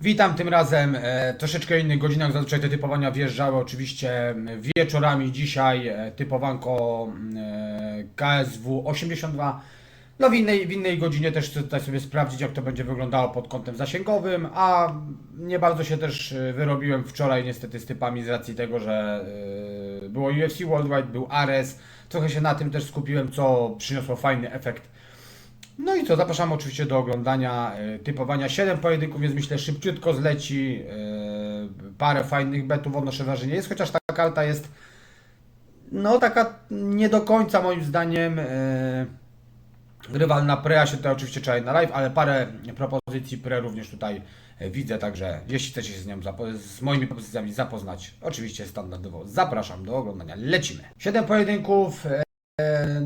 Witam tym razem e, troszeczkę innych godzinach. Zazwyczaj te typowania wjeżdżały oczywiście wieczorami. Dzisiaj e, typowanko e, KSW 82. No w innej, w innej godzinie też chcę tutaj sobie sprawdzić, jak to będzie wyglądało pod kątem zasięgowym, a nie bardzo się też e, wyrobiłem wczoraj niestety z typami z racji tego, że e, było UFC Worldwide, był Ares. Trochę się na tym też skupiłem, co przyniosło fajny efekt no i co, zapraszam oczywiście do oglądania e, typowania 7 pojedynków, więc myślę szybciutko zleci. e, Parę fajnych betów odnoszę wrażenie jest, chociaż ta karta jest no taka nie do końca moim zdaniem e, rywalna pre, ja się tutaj oczywiście czaję na live, ale parę propozycji pre również tutaj widzę, także jeśli chcecie się z nią z moimi propozycjami zapoznać, oczywiście standardowo zapraszam do oglądania. Lecimy. 7 pojedynków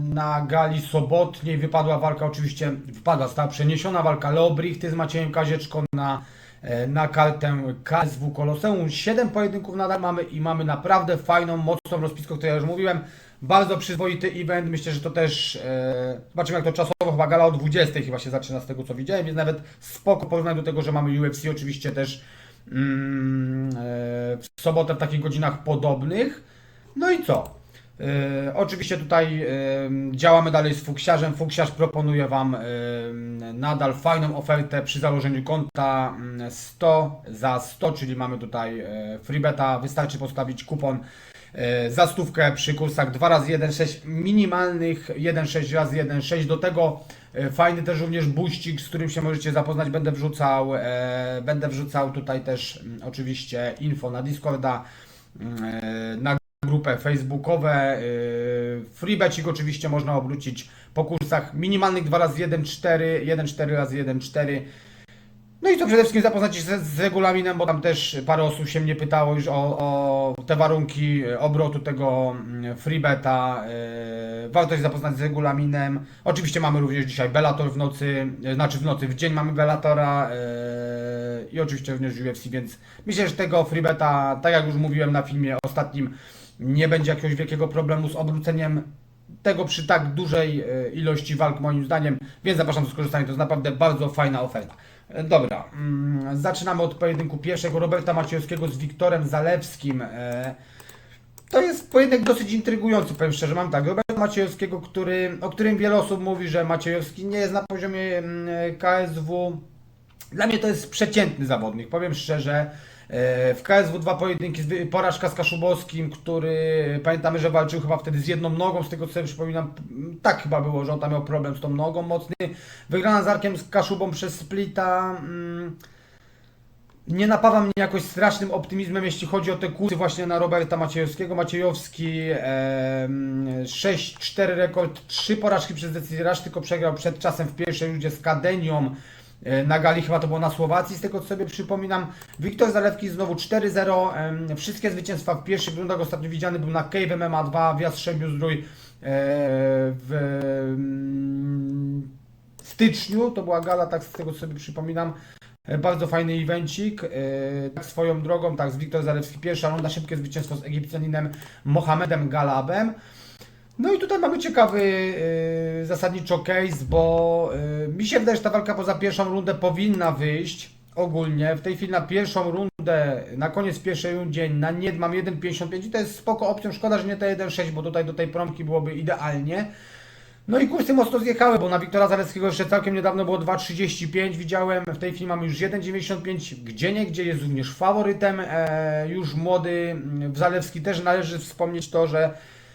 na gali sobotniej wypadła walka, oczywiście wypadła, została przeniesiona walka Leo Brichty z Maciejem Kazieczką na, e, na kartę KSW Koloseum. Siedem pojedynków nadal mamy i mamy naprawdę fajną, mocną rozpiskę, o której ja już mówiłem. Bardzo przyzwoity event, myślę, że to też, e, zobaczymy jak to czasowo, chyba gala o 20 chyba się zaczyna z tego co widziałem, więc nawet spoko porównanie do tego, że mamy UFC oczywiście też mm, e, w sobotę w takich godzinach podobnych. No i co? E, oczywiście tutaj e, działamy dalej z Fuksiarzem. Fuksiarz proponuje Wam e, nadal fajną ofertę przy założeniu konta mm, 100 za 100, czyli mamy tutaj e, freebeta. Wystarczy postawić kupon za stówkę przy kursach 2 razy 1,6 minimalnych 1,6 razy 1,6 do tego fajny też również buścik, z którym się możecie zapoznać. Będę wrzucał, będę wrzucał tutaj też mm, oczywiście info na Discorda, mm, na grupę facebookowe. Yy, Freebecik oczywiście można obrócić po kursach minimalnych 2 razy 1 4 1 4 razy 1 4 no i co przede wszystkim zapoznać się z, z regulaminem, bo tam też parę osób się mnie pytało już o, o te warunki obrotu tego mm, freebeta. Yy, warto się zapoznać z regulaminem. Oczywiście mamy również dzisiaj Bellator w nocy, yy, znaczy w nocy, w dzień mamy Bellatora i oczywiście również UFC, więc myślę, że tego freebeta, tak jak już mówiłem na filmie ostatnim, nie będzie jakiegoś wielkiego problemu z obróceniem tego przy tak dużej e, ilości walk moim zdaniem, więc zapraszam do skorzystania, to jest naprawdę bardzo fajna oferta. E, Dobra, mm, zaczynamy od pojedynku pierwszego Roberta Maciejowskiego z Wiktorem Zalewskim. E, To jest pojedynek dosyć intrygujący, powiem szczerze, mam tak, Roberta Maciejowskiego, który, o którym wiele osób mówi, że Maciejowski nie jest na poziomie mm, KSW. Dla mnie to jest przeciętny zawodnik, powiem szczerze. E, W KSW dwa pojedynki, porażka z Kaszubowskim, który pamiętamy, że walczył chyba wtedy z jedną nogą, z tego co sobie przypominam, tak chyba było, że on tam miał problem z tą nogą mocny. Wygrana z Arkiem z Kaszubą przez Splita. mm, Nie napawa mnie jakoś strasznym optymizmem, jeśli chodzi o te kursy właśnie na Roberta Maciejowskiego. Maciejowski em, 6-4 rekord, 3 porażki przez decyzję, raz tylko przegrał przed czasem w pierwszej rundzie z Kadenią. E, Na gali chyba to było na Słowacji, z tego co sobie przypominam. Wiktor Zalewski znowu 4-0. em, Wszystkie zwycięstwa w pierwszych rundach ostatnio widziany był na Cave MMA 2 w Jastrzębiu Zdrój e, w mm, styczniu. To była gala, tak z tego co sobie przypominam. E, Bardzo fajny evencik. E, Tak swoją drogą, tak z Wiktor Zalewski pierwsza runda, szybkie zwycięstwo z Egipcjaninem Mohamedem Galabem. No i tutaj mamy ciekawy yy, zasadniczo case, bo yy, mi się wydaje, że ta walka poza pierwszą rundę powinna wyjść ogólnie. W tej chwili na pierwszą rundę, na koniec pierwszej rundzie na nie mam 1,55 i to jest spoko opcją. Szkoda, że nie te 1,6, bo tutaj do tej promki byłoby idealnie. No i kursy mocno zjechały, bo na Wiktora Zalewskiego jeszcze całkiem niedawno było 2,35 widziałem, w tej chwili mamy już 1,95, gdzie nie, gdzie jest również faworytem, e, już młody mm, w Zalewski też należy wspomnieć to, że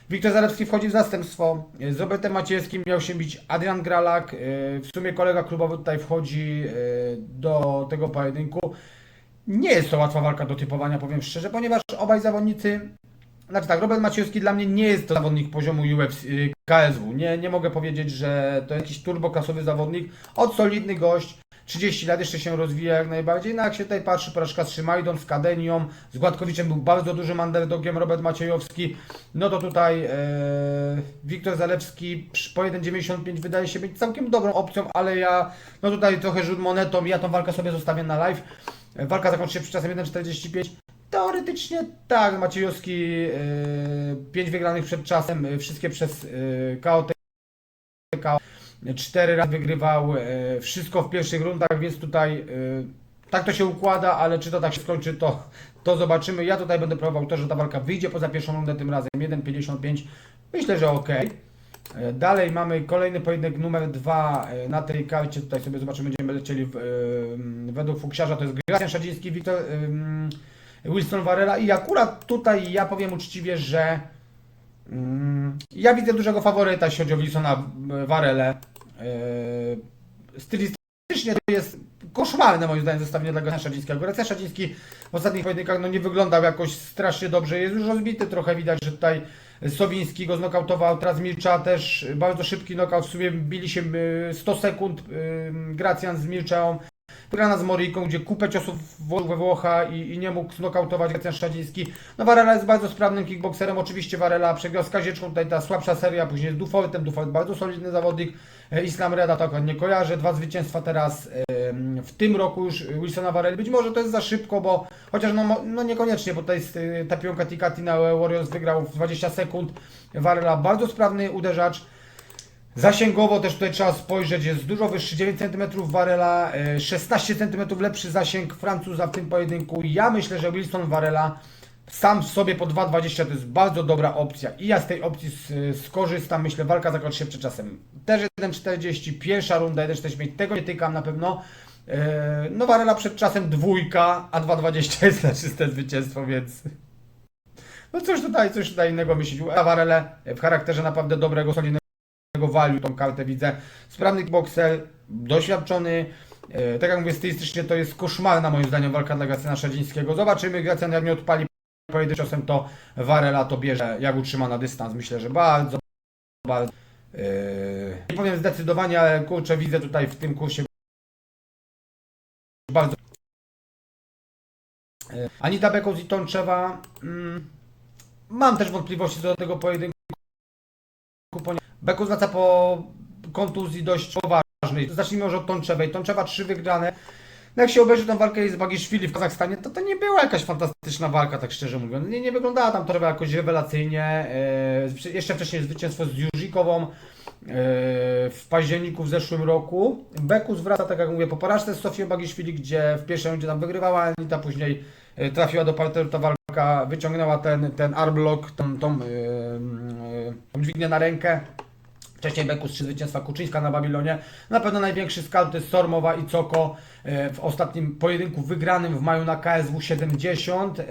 Wiktor Zalewski wchodzi w zastępstwo, e, z Robertem Maciejewskim miał się bić Adrian Gralak, e, w sumie kolega klubowy tutaj wchodzi e, do tego pojedynku. Nie jest to łatwa walka do typowania, powiem szczerze, ponieważ obaj zawodnicy znaczy tak, Robert Maciejewski dla mnie nie jest to zawodnik poziomu UFC, y, KSW. Nie, nie mogę powiedzieć, że to jakiś turboklasowy zawodnik. Od solidny gość, 30 lat jeszcze się rozwija jak najbardziej. No jak się tutaj patrzy, porażka z Szymajdą, z Kadenią, z Gładkowiczem był bardzo dużym underdogiem Robert Maciejowski. No to tutaj e, Wiktor Zalewski po 1,95 wydaje się być całkiem dobrą opcją, ale ja no tutaj trochę rzut monetą, ja tą walkę sobie zostawię na live. E, Walka zakończy się przy czasem 1,45. Teoretycznie tak, Maciejowski 5 wygranych przed czasem, e, wszystkie przez e, KO TKO. Cztery razy wygrywał e, wszystko w pierwszych rundach, więc tutaj e, tak to się układa, ale czy to tak się skończy, to, to zobaczymy. Ja tutaj będę próbował to, że ta walka wyjdzie poza pierwszą rundę tym razem 1,55. Myślę, że ok. E, Dalej mamy kolejny pojedynek numer dwa e, na tej karcie. Tutaj sobie zobaczymy, będziemy lecieli w, e, według Fuksiarza. To jest Gracjan Szadziński, Wiktor Wilson Varela. I akurat tutaj ja powiem uczciwie, że mm, ja widzę dużego faworyta, jeśli chodzi o Wilsona Varelę. E, Stylistycznie to jest koszmarne moim zdaniem zestawienie dla Gracjana Szadzińskiego. Gracjan Szadziński w ostatnich pojedynkach no, nie wyglądał jakoś strasznie dobrze. Jest już rozbity, trochę widać, że tutaj Sowiński go znokautował, teraz Milcza też bardzo szybki knockout, w sumie bili się y, 100 sekund y, Gracjan z Milczą. Wygrana z Moriką, gdzie kupę ciosów we Włocha i, i nie mógł znokautować Gracjan Szczadziński. No Varela jest bardzo sprawnym kickboxerem, oczywiście Varela przegrał z Kazieczką, tutaj ta słabsza seria, później z Dufowitem, Dufowit bardzo solidny zawodnik. E, Islam Reda tak nie kojarzę, dwa zwycięstwa teraz w tym roku już Wilsona Varela. Być może to jest za szybko, bo chociaż no, no niekoniecznie, bo tutaj y, ta piłka Tikati na Warriors wygrał w 20 sekund. Varela bardzo sprawny uderzacz. Zasięgowo też tutaj trzeba spojrzeć, jest dużo wyższy, 9 cm Varela, e, 16 cm lepszy zasięg Francuza w tym pojedynku. Ja myślę, że Wilson Varela sam w sobie po 2,20 to jest bardzo dobra opcja i ja z tej opcji skorzystam. Myślę, walka zakończy się przed czasem. Też 1,40, pierwsza runda 1,45, tego nie tykam na pewno. E, No Varela przed czasem dwójka, a 2,20 jest na czyste zwycięstwo, więc... No cóż tutaj, coś tutaj innego myśleć. A Varele w charakterze naprawdę dobrego, solidnego value tą kartę widzę. Sprawny boxer, doświadczony. E, tak jak mówię, stylistycznie to jest koszmarna moim zdaniem walka dla Gracjana Szadzińskiego. Zobaczymy, Gracjan jak nie odpali pojedynczym to Varela to bierze, jak utrzyma na dystans. Myślę, że bardzo, bardzo. e, nie powiem zdecydowanie, ale kurczę, widzę tutaj w tym kursie bardzo. E, Anita Bekos i Tonczewa. Mm, mam też wątpliwości co do tego pojedynku. Bekus wraca po kontuzji dość poważnej. Zacznijmy może od Tonczewej. Tonczewa trzy wygrane. No jak się obejrzy tą walkę z Bagiszwili w Kazachstanie, to to nie była jakaś fantastyczna walka, tak szczerze mówiąc. Nie, nie wyglądała tam to jakoś rewelacyjnie. E, jeszcze wcześniej zwycięstwo z Jurzikową e, w październiku w zeszłym roku. Bekus wraca, tak jak mówię, po porażce z Sofią Bagiszwili, gdzie w pierwszej rundzie tam wygrywała Anita, później e, trafiła do parteru, ta walka wyciągnęła ten, ten armlock, tą, tą, e, e, tą dźwignię na rękę. Wcześniej Bekus trzy zwycięstwa Kuczyńska na Babilonie. Na pewno największy scout to jest Sormowa i Coko e, w ostatnim pojedynku wygranym w maju na KSW 70. E,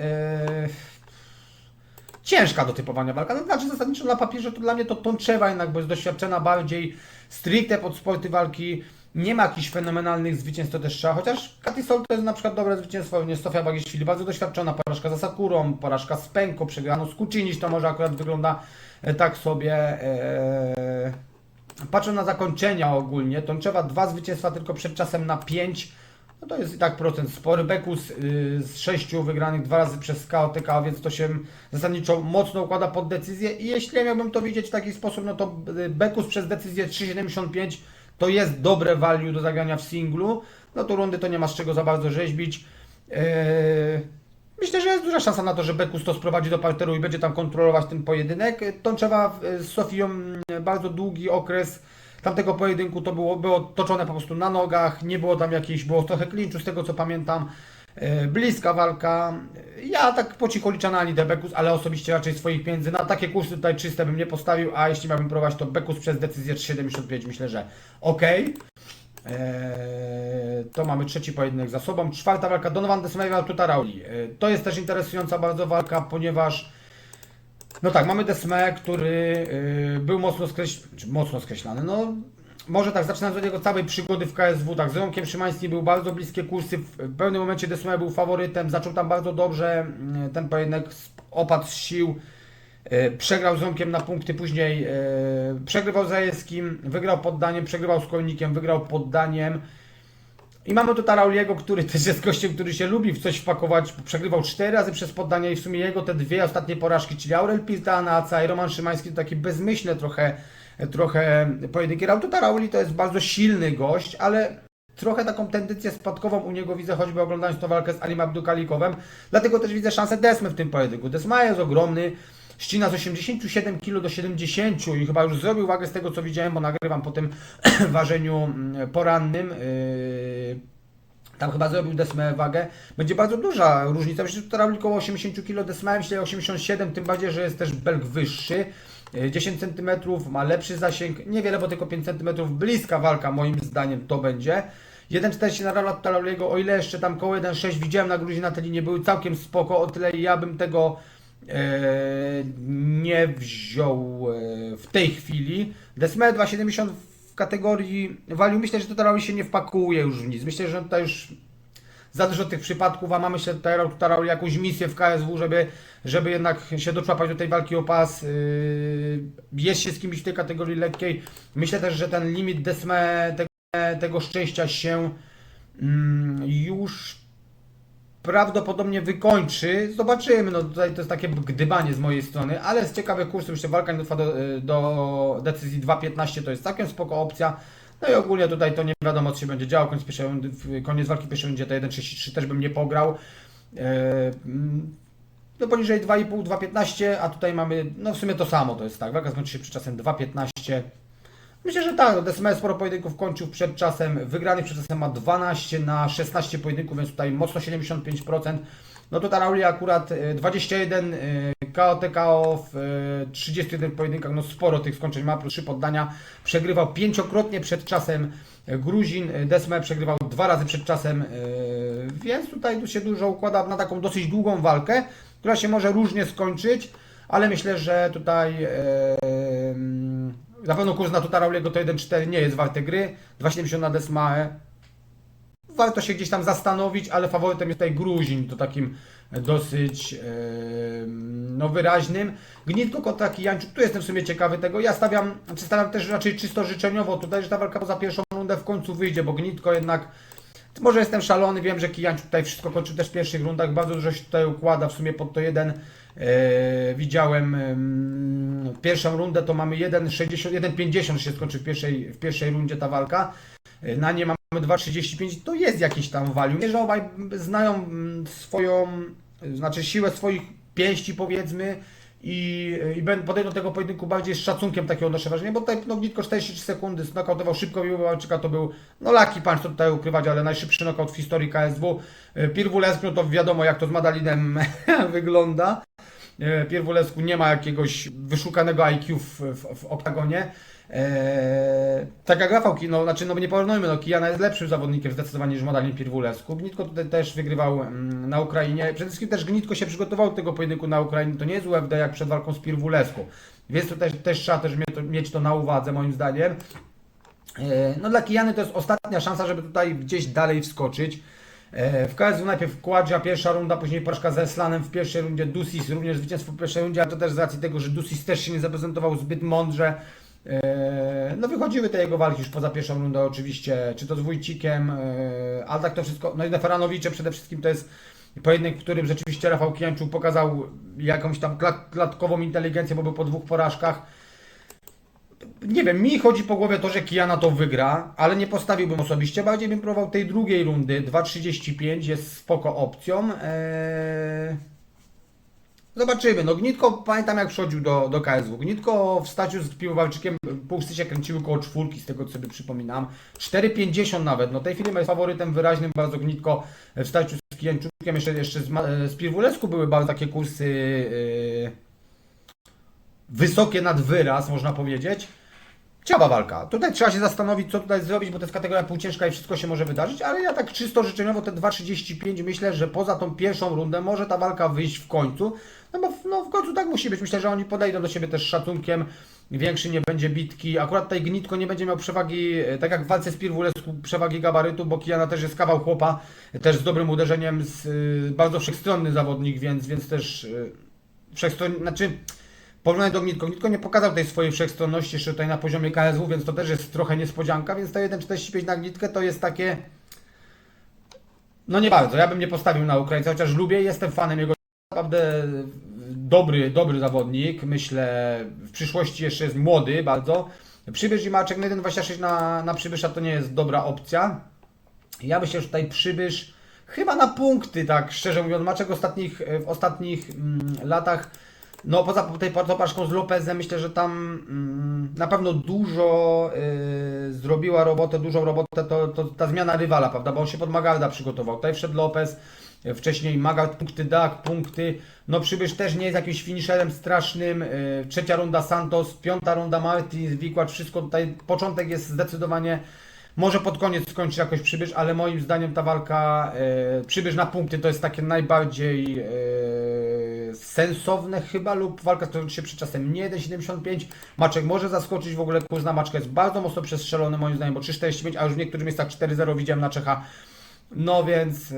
Ciężka do typowania walka. No, znaczy zasadniczo na papierze to dla mnie to Tonczewa jednak, bo jest doświadczona bardziej stricte pod sporty walki. Nie ma jakichś fenomenalnych zwycięstw, to też trzeba. Chociaż Katisol to jest na przykład dobre zwycięstwo, nie Sofia Bagiszwili, bardzo doświadczona. Porażka za Sakurą, porażka z Penko, przegrano z Kuczyniś, to może akurat wygląda e, tak sobie. E, Patrzę na zakończenia ogólnie. Tonczewa dwa zwycięstwa tylko przed czasem na 5. No to jest i tak procent spory. Bekus y, z sześciu wygranych dwa razy przez KOTK, więc to się zasadniczo mocno układa pod decyzję. I jeśli miałbym to widzieć w taki sposób, no to y, Bekus przez decyzję 3,75 to jest dobre value do zagrania w singlu. No to rundy to nie ma z czego za bardzo rzeźbić. Yy, Myślę, że jest duża szansa na to, że Bekus to sprowadzi do parteru i będzie tam kontrolować ten pojedynek. Tączewa e, z Sofią mm, bardzo długi okres tamtego pojedynku to było, było toczone po prostu na nogach, nie było tam jakiejś, było trochę klinczu z tego co pamiętam. E, Bliska walka. Ja tak po cichu liczę na Anitę Bekus, ale osobiście raczej swoich pieniędzy na takie kursy tutaj czyste bym nie postawił, a jeśli miałbym prowadzić to Bekus przez decyzję 3,75 myślę, że ok. Eee, to mamy trzeci pojedynek za sobą. Czwarta walka Donovan Desmaiva Tuta Rauli. Eee, to jest też interesująca bardzo walka, ponieważ no tak, mamy Desme, który był mocno, skreś... mocno skreślany. No, może tak, zaczynając od jego całej przygody w KSW, tak, z Romkiem Szymańskim był bardzo bliskie kursy, w pewnym momencie Desme był faworytem, zaczął tam bardzo dobrze, yy, ten pojedynek opadł z sił, yy, przegrał z Romkiem na punkty, później yy, przegrywał z Zajewskim, wygrał poddaniem, przegrywał z Kolnikiem, wygrał poddaniem. I mamy tu Tarauliego, który też jest gościem, który się lubi w coś wpakować. Przegrywał cztery razy przez poddanie i w sumie jego te dwie ostatnie porażki, czyli Aurel Pizda na AC i Roman Szymański, to takie bezmyślne trochę, trochę pojedynki. Rautu Tarauli to jest bardzo silny gość, ale trochę taką tendencję spadkową u niego widzę, choćby oglądając tę walkę z Alim Abdukalikowem. Dlatego też widzę szansę Desmy w tym pojedynku. Desma jest ogromny, ścina z 87 kg do 70 i chyba już zrobił wagę z tego co widziałem, bo nagrywam po tym ważeniu mm, porannym. Yy, Tam chyba zrobił desmę wagę. Będzie bardzo duża różnica. Myślę, że to około 80 kg desmę, myślę 87, tym bardziej, że jest też belg wyższy. E, 10 cm, ma lepszy zasięg, niewiele, bo tylko 5 cm, bliska walka moim zdaniem to będzie. 1,40 na Rala Talaliego, o ile jeszcze tam koło 1,6 widziałem na Gruzji na tej linii, były całkiem spoko, o tyle ja bym tego e, nie wziął e, w tej chwili. Desme 2,70 w kategorii value, myślę, że to Tarali się nie wpakuje już w nic. Myślę, że tutaj już za dużo tych przypadków, a mamy się Tarali jakąś misję w KSW, żeby, żeby jednak się doczłapać do tej walki o pas. Yy, jest się z kimś w tej kategorii lekkiej. Myślę też, że ten limit Desme tego, tego szczęścia się mm, już prawdopodobnie wykończy. Zobaczymy, no tutaj to jest takie gdybanie z mojej strony, ale z ciekawych kursów jeszcze walka nie dotrwa do, do decyzji 2.15 to jest całkiem spoko opcja. No i ogólnie tutaj to nie wiadomo co się będzie działo, koniec, pierwszej koniec walki pierwszej rundzie to 1.33 też bym nie pograł. E, mm, no poniżej 2,5, 2,15, a tutaj mamy, no w sumie to samo to jest tak, walka skończy się przed czasem 2,15. Myślę, że tak, no DSME sporo pojedynków kończył przed czasem, wygranych przed czasem ma 12 na 16 pojedynków, więc tutaj mocno 75%. No to Tarauli akurat e, 21 e, KO TKO w e, 31 pojedynkach, no sporo tych skończeń ma, plus 3 poddania. Przegrywał pięciokrotnie przed czasem e, Gruzin, e, Desme przegrywał dwa razy przed czasem, e, więc tutaj tu się dużo układa na taką dosyć długą walkę, która się może różnie skończyć, ale myślę, że tutaj e, mm, na pewno kurs na Tutarauliego to 1,4 nie jest warte gry, 2,70 na Desmae. Warto się gdzieś tam zastanowić, ale faworytem jest tutaj Gruzin, to takim dosyć e, no, wyraźnym. Gnitko kontra Kijańczuk, tu jestem w sumie ciekawy tego. Ja stawiam, znaczy stawiam też raczej czysto życzeniowo tutaj, że ta walka poza pierwszą rundę w końcu wyjdzie, bo Gnitko jednak może jestem szalony, wiem, że Kijańczuk tutaj wszystko kończył też w pierwszych rundach, bardzo dużo się tutaj układa, w sumie pod to jeden e, widziałem em, pierwszą rundę, to mamy 1,60, 1,50 się skończy w pierwszej, w pierwszej rundzie ta walka, E, na nie mamy 2,35, to jest jakiś tam value. Myślę, że obaj znają mm, swoją, znaczy siłę swoich pięści powiedzmy, i, i do tego pojedynku bardziej z szacunkiem takiego odnoszę wrażenie, bo tutaj no, Gnitko 43 sekundy znokautował szybko Walczyka, to był no laki punch, co tutaj ukrywać, ale najszybszy knockout w historii KSW. E, Pierwulesku, no to wiadomo jak to z Madalinem wygląda. E, Pierwulesku nie ma jakiegoś wyszukanego IQ w, w, w oktagonie. Eee, tak jak Rafał, no, znaczy, no nie porównujmy, no Kijana jest lepszym zawodnikiem zdecydowanie niż Madalin Pierwulesku. Gnitko tutaj też wygrywał mm, na Ukrainie. Przede wszystkim też Gnitko się przygotował do tego pojedynku na Ukrainie. To nie jest UFD jak przed walką z Pierwulesku. Więc to też, też trzeba też mieć to, na uwadze moim zdaniem. E, No dla Kijany to jest ostatnia szansa, żeby tutaj gdzieś dalej wskoczyć. E, W KSW najpierw Kładzia, pierwsza runda, później porażka ze Slanem w pierwszej rundzie, Dusis również zwycięstwo w pierwszej rundzie, a to też z racji tego, że Dusis też się nie zaprezentował zbyt mądrze. E, No wychodziły te jego walki już poza pierwszą rundę oczywiście, czy to z Wójcikiem, e, ale tak to wszystko, no i Neferanowicze przede wszystkim to jest pojedynek, w którym rzeczywiście Rafał Kijańczuk pokazał jakąś tam klat- klatkową inteligencję, bo był po dwóch porażkach nie wiem, mi chodzi po głowie to, że Kijana to wygra, ale nie postawiłbym osobiście. Bardziej bym próbował tej drugiej rundy. 2.35 jest spoko opcją. Eee... Zobaczymy. No Gnitko, pamiętam jak przychodził do, do KSW. Gnitko w staciu z piłowalczykiem półscy się kręciły koło czwórki, z tego co sobie przypominam. 4,50 nawet. No tej chwili jest faworytem wyraźnym bardzo Gnitko w staciu z Kijańczukiem. Jeszcze, jeszcze z, Ma- z Piwulesku były bardzo takie kursy... Yy wysokie nad wyraz, można powiedzieć. Ciekawa walka. Tutaj trzeba się zastanowić, co tutaj zrobić, bo to jest kategoria półciężka i wszystko się może wydarzyć, ale ja tak czysto życzeniowo te 2.35 myślę, że poza tą pierwszą rundę może ta walka wyjść w końcu. No bo w- no, w końcu tak musi być. Myślę, że oni podejdą do siebie też szacunkiem. Większy nie będzie bitki. Akurat tutaj Gnitko nie będzie miał przewagi, e, tak jak w walce z Pirwulesku, przewagi gabarytu, bo Kijana też jest kawał chłopa, też z dobrym uderzeniem, z, y, bardzo wszechstronny zawodnik, więc, więc też y, wszechstronny, znaczy porównanie do Gnitko. Gnitko nie pokazał tej swojej wszechstronności jeszcze tutaj na poziomie KSW, więc to też jest trochę niespodzianka, więc to 1,45 na Gnitkę to jest takie... No nie bardzo, ja bym nie postawił na Ukraińca, chociaż lubię, jestem fanem jego naprawdę dobry, dobry zawodnik, myślę, w przyszłości jeszcze jest młody bardzo. Przybysz i Maczek na 1,26 na, na Przybysza to nie jest dobra opcja. Ja myślę, że tutaj Przybysz chyba na punkty, tak szczerze mówiąc, Maczek ostatnich, w ostatnich mm, latach No poza tej porażką z Lopezem myślę, że tam mm, na pewno dużo y, zrobiła robotę, dużą robotę to, to ta zmiana rywala, prawda? Bo on się pod Magalda przygotował. Tutaj wszedł Lopez, wcześniej Magald punkty Dak, punkty. No przybysz też nie jest jakimś finisherem strasznym. Y, trzecia runda Santos, piąta runda Martin, Wikłacz, wszystko tutaj. Początek jest zdecydowanie może pod koniec skończy jakoś przybysz, ale moim zdaniem ta walka e, przybysz na punkty to jest takie najbardziej e, sensowne chyba lub walka skończy się przy czasem nie 1,75. Maczek może zaskoczyć w ogóle kurs na Maczkę jest bardzo mocno przestrzelony moim zdaniem, bo 3,45, a już w niektórych miejscach 4,0 widziałem na Czecha. No więc e,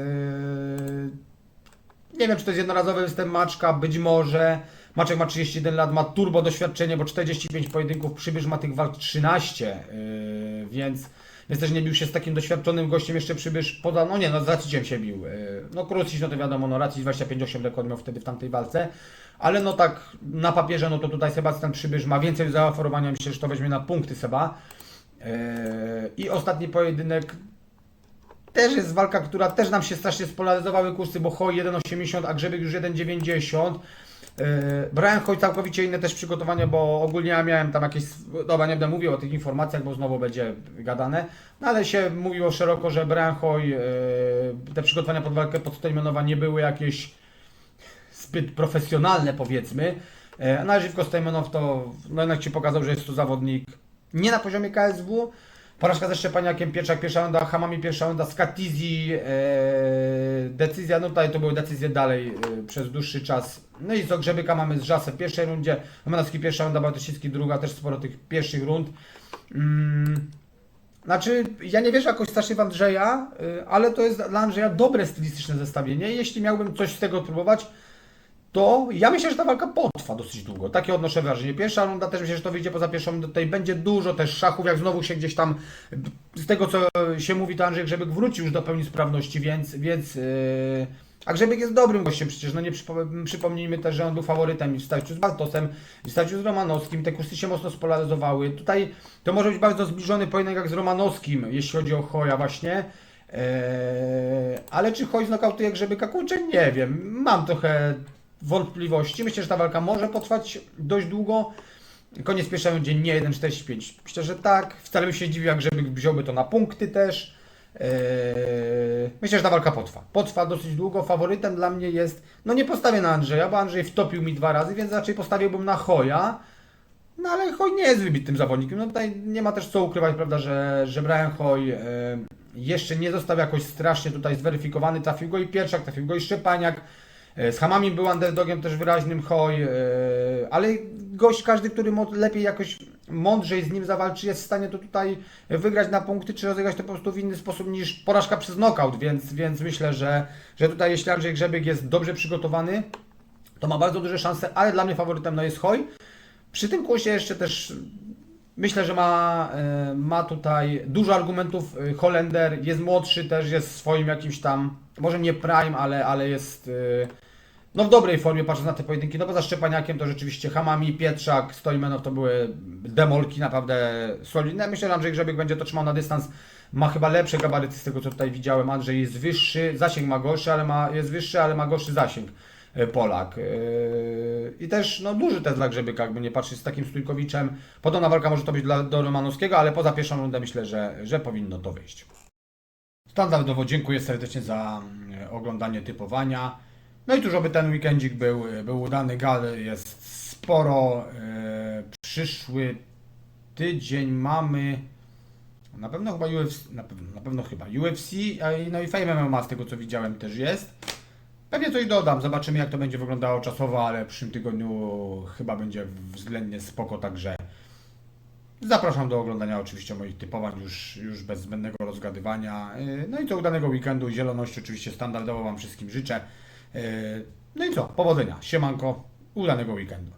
nie wiem, czy to jest jednorazowy występ Maczka, być może. Maczek ma 31 lat, ma turbo doświadczenie, bo 45 pojedynków, przybysz ma tych walk 13, yy, więc, więc też nie bił się z takim doświadczonym gościem, jeszcze przybysz poda, no nie, no z Raciciem się bił. Yy, no Krucic, no to wiadomo, no Racic 25-8 rekord miał wtedy w tamtej walce, ale no tak na papierze, no to tutaj Sebastian Przybysz ma więcej do zaoferowania, myślę, że to weźmie na punkty Seba. Yy, I ostatni pojedynek, też jest walka, która też nam się strasznie spolaryzowały kursy, bo Hoj 1,80, a Grzebyk już 1,90. Yy, Brałem Hoj całkowicie inne też przygotowania, bo ogólnie ja miałem tam jakieś, dobra nie będę mówił o tych informacjach, bo znowu będzie gadane, no ale się mówiło szeroko, że yy, te przygotowania pod walkę pod Stejmenowa nie były jakieś zbyt profesjonalne powiedzmy, Yy, no ale Żywko Stejmenow to no jednak Ci pokazał, że jest to zawodnik nie na poziomie KSW, Porażka ze Szczepaniakiem, Pieczak, pierwsza runda, Hamami, pierwsza runda, Skatizi, e, decyzja, no tutaj to były decyzje dalej e, przez dłuższy czas. No i co, Grzebyka mamy z Żasem w pierwszej rundzie, Romanowski pierwsza runda, Bartosicki druga, też sporo tych pierwszych rund. Mm. Znaczy, ja nie wierzę jakoś strasznie w Andrzeja, y, ale to jest dla Andrzeja dobre stylistyczne zestawienie. Jeśli miałbym coś z tego próbować, to ja myślę, że ta walka potrwa dosyć długo. Takie odnoszę wrażenie. Pierwsza runda też myślę, że to wyjdzie poza pierwszą. Tutaj będzie dużo też szachów, jak znowu się gdzieś tam z tego co się mówi, to Andrzej Grzebyk wrócił już do pełni sprawności, więc, więc yy... a Grzebyk jest dobrym gościem przecież, no nie przypo- przypomnijmy też, że on był faworytem w starciu z Bartosem, w starciu z Romanowskim, te kursy się mocno spolaryzowały. Tutaj to może być bardzo zbliżony pojedynek jak z Romanowskim, jeśli chodzi o Hoja właśnie. Eee, ale czy Hoj znokautuje Grzebyka? Kurczę, nie wiem. Mam trochę wątpliwości. Myślę, że ta walka może potrwać dość długo. Koniec pierwszego dzień nie 1,45. Myślę, że tak. Wcale bym się zdziwił, jak Grzebyk wziąłby to na punkty też. Eee, myślę, że ta walka potrwa. Potrwa dosyć długo. Faworytem dla mnie jest, no nie postawię na Andrzeja, bo Andrzej wtopił mi dwa razy, więc raczej postawiłbym na Hoja. No ale Hoj nie jest wybitnym zawodnikiem. No tutaj nie ma też co ukrywać, prawda, że, że Brian Hoj e, jeszcze nie został jakoś strasznie tutaj zweryfikowany. Trafił go i Pierczak, trafił go i Szczepaniak. E, Z Hamami był underdogiem też wyraźnym Hoj, e, ale gość każdy, który lepiej jakoś mądrzej z nim zawalczy, jest w stanie to tutaj wygrać na punkty, czy rozegrać to po prostu w inny sposób niż porażka przez knockout, więc, więc myślę, że, że tutaj jeśli Andrzej Grzebyk jest dobrze przygotowany, to ma bardzo duże szanse, ale dla mnie faworytem no jest Hoj. Przy tym kursie jeszcze też myślę, że ma, e, ma tutaj dużo argumentów Holender, jest młodszy też, jest swoim jakimś tam, może nie prime, ale, ale jest no w dobrej formie patrząc na te pojedynki, no bo za Szczepaniakiem to rzeczywiście Hamami, Pietrzak, Stolimenow to były demolki naprawdę solidne. Myślę, że Andrzej Grzebiek będzie to trzymał na dystans. Ma chyba lepsze gabaryty z tego co tutaj widziałem. Andrzej jest wyższy, zasięg ma gorszy, ale ma, jest wyższy, ale ma gorszy zasięg. e, Polak. Yy, I też no, duży test dla Grzebyka, jakby nie patrzeć z takim Stójkowiczem. Podobna walka może to być dla, do Romanowskiego, ale poza pierwszą rundę myślę, że, że powinno to wyjść. Standardowo dziękuję serdecznie za mm, oglądanie typowania. No i tuż by ten weekendzik był, był udany, gal jest sporo. E, przyszły tydzień mamy na pewno chyba UFC, na pewno, na pewno chyba UFC, no i Fame MMA z tego co widziałem też jest. Pewnie coś dodam, zobaczymy jak to będzie wyglądało czasowo, ale w przyszłym tygodniu chyba będzie względnie spoko, także zapraszam do oglądania oczywiście moich typowań już, już bez zbędnego rozgadywania. Yy, No i co udanego weekendu, zieloności oczywiście standardowo Wam wszystkim życzę. Yy, No i co, powodzenia, siemanko, udanego weekendu.